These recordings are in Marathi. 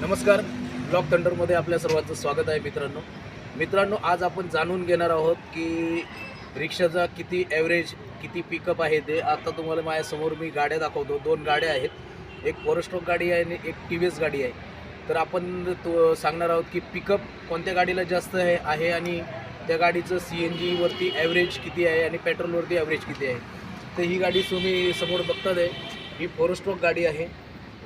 नमस्कार. ब्लॉक थंडरमध्ये आपल्या सर्वांचं स्वागत आहे मित्रांनो. मित्रांनो आज आपण जाणून घेणार आहोत की रिक्षाचा किती ॲव्हरेज किती पिकअप आहे ते. आता तुम्हाला माझ्यासमोर मी गाड्या दाखवतो. दोन गाड्या आहेत. एक फॉरेस्ट्रोक गाडी आहे आणि एक टी व्ही एस गाडी आहे. तर आपण तो सांगणार आहोत की पिकअप कोणत्या गाडीला जास्त आहे आहे आणि त्या गाडीचं सी एन जीवरती ॲव्हरेज किती आहे आणि पेट्रोलवरती ॲव्हरेज किती आहे. तर ही गाडी तुम्ही समोर बघतात आहे ही फॉरेस्ट्रोक गाडी आहे.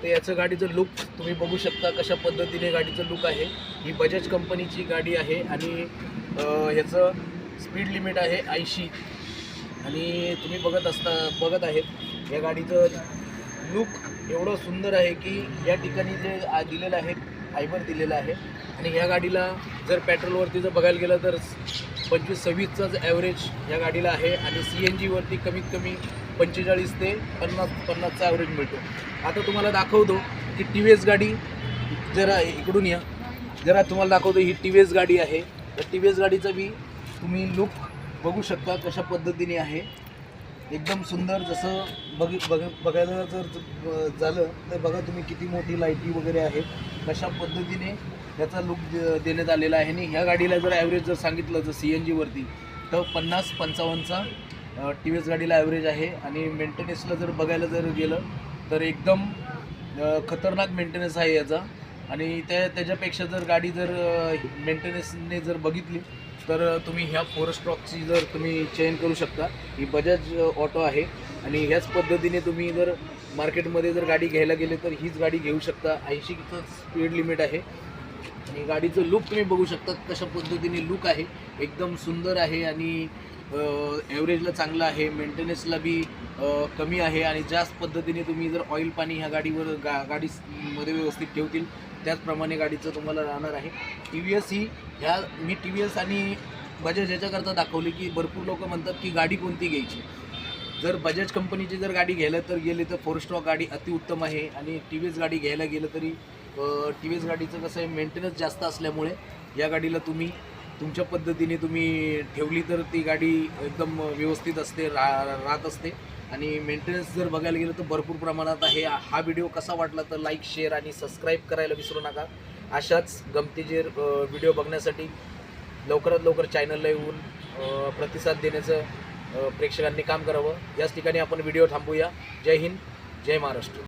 तर याचं गाडीचं लुक तुम्ही बघू शकता कशा पद्धतीने गाडीचं लुक आहे. ही बजाज कंपनीची गाडी आहे आणि ह्याचं स्पीड लिमिट आहे ऐंशी. आणि तुम्ही बघत असता बघत आहेत या गाडीचं लुक एवढं सुंदर आहे की या ठिकाणी जे आ- दिलेलं आहे फायबर दिलेलं आहे. आणि ह्या गाडीला जर पेट्रोलवरती जर बघायला गेलं तर पंचवीस सव्वीसचाच ॲव्हरेज या गाडीला आहे. आणि सी एन जीवरती कमीत कमी पंचेचाळीस ते पन्नास पन्नासचा ॲव्हरेज मिळतो. आता तुम्हाला दाखवतो की टी व्ही एस गाडी जरा इकडून या. जरा तुम्हाला दाखवतो ही टी व्ही एस गाडी आहे. तर टी व्ही एस गाडीचा बी तुम्ही लुक बघू शकता कशा पद्धतीने आहे. एकदम सुंदर जसं बघ बघ बघायला जर झालं तर बघा तुम्ही किती मोठी लाईटी वगैरे आहे. कशा पद्धतीने याचा लुक देण्यात आलेला आहे. आणि ह्या गाडीला जर ॲव्हरेज जर सांगितलं जर सी एन जीवरती तर पन्नास पंचावन्नचा टी व्ही एस गाडीला ॲव्हरेज आहे आणि मेंटेनन्सला जर बघायला जर गेलं तर एकदम खतरनाक मेंटेनन्स आहे याचा. आणि त्या त्याच्यापेक्षा जर गाडी जर मेंटेनन्सने जर बघितली तर तुम्ही ह्या फोर जर तुम्ही चेंज करू शकता. ही बजाज ऑटो आहे. आणि ह्याच पद्धतीने तुम्ही जर मार्केटमध्ये जर गाडी घ्यायला गेले तर हीच गाडी घेऊ शकता. ऐंशीचं स्पीड लिमिट आहे. आणि गाडीचं लुक तुम्ही बघू शकता कशा पद्धतीने लुक आहे. एकदम सुंदर आहे आणि ॲव्हरेजला चांगलं आहे मेंटेनन्सला बी कमी आहे आणि जास्त पद्धतीने तुम्ही जर ऑइल पाणी ह्या गाडीवर गा गाडीमध्ये व्यवस्थित ठेवतील त्याचप्रमाणे गाडीचं तुम्हाला राहणार आहे. टी व्ही एस ही ह्या मी टी व्ही एस आणि बजाज ह्याच्याकरता दाखवली की भरपूर लोक म्हणतात की गाडी कोणती घ्यायची. जर बजाज कंपनीची जर गाडी घ्यायला तर गेली तर फोर स्टॉक गाडी अतिउत्तम आहे आणि टी व्ही एस गाडी घ्यायला गेलं तरी टी व्ही एस गाडीचं कसं आहे मेंटेनन्स जास्त असल्यामुळे या गाडीला तुम्ही तुमच्या पद्धतीने तुम्ही ठेवली तर ती गाडी एकदम व्यवस्थित असते रा राहत असते. आणि मेंटेनन्स जर बघायला गेलं तर भरपूर प्रमाणात आहे. हा व्हिडिओ कसा वाटला तर लाईक शेअर आणि सबस्क्राईब करायला विसरू नका. अशाच गमतीजेर व्हिडिओ बघण्यासाठी लवकरात लवकर चॅनलला येऊन प्रतिसाद देण्याचं प्रेक्षकांनी काम करावं. याच ठिकाणी आपण व्हिडिओ थांबूया. जय हिंद जय महाराष्ट्र.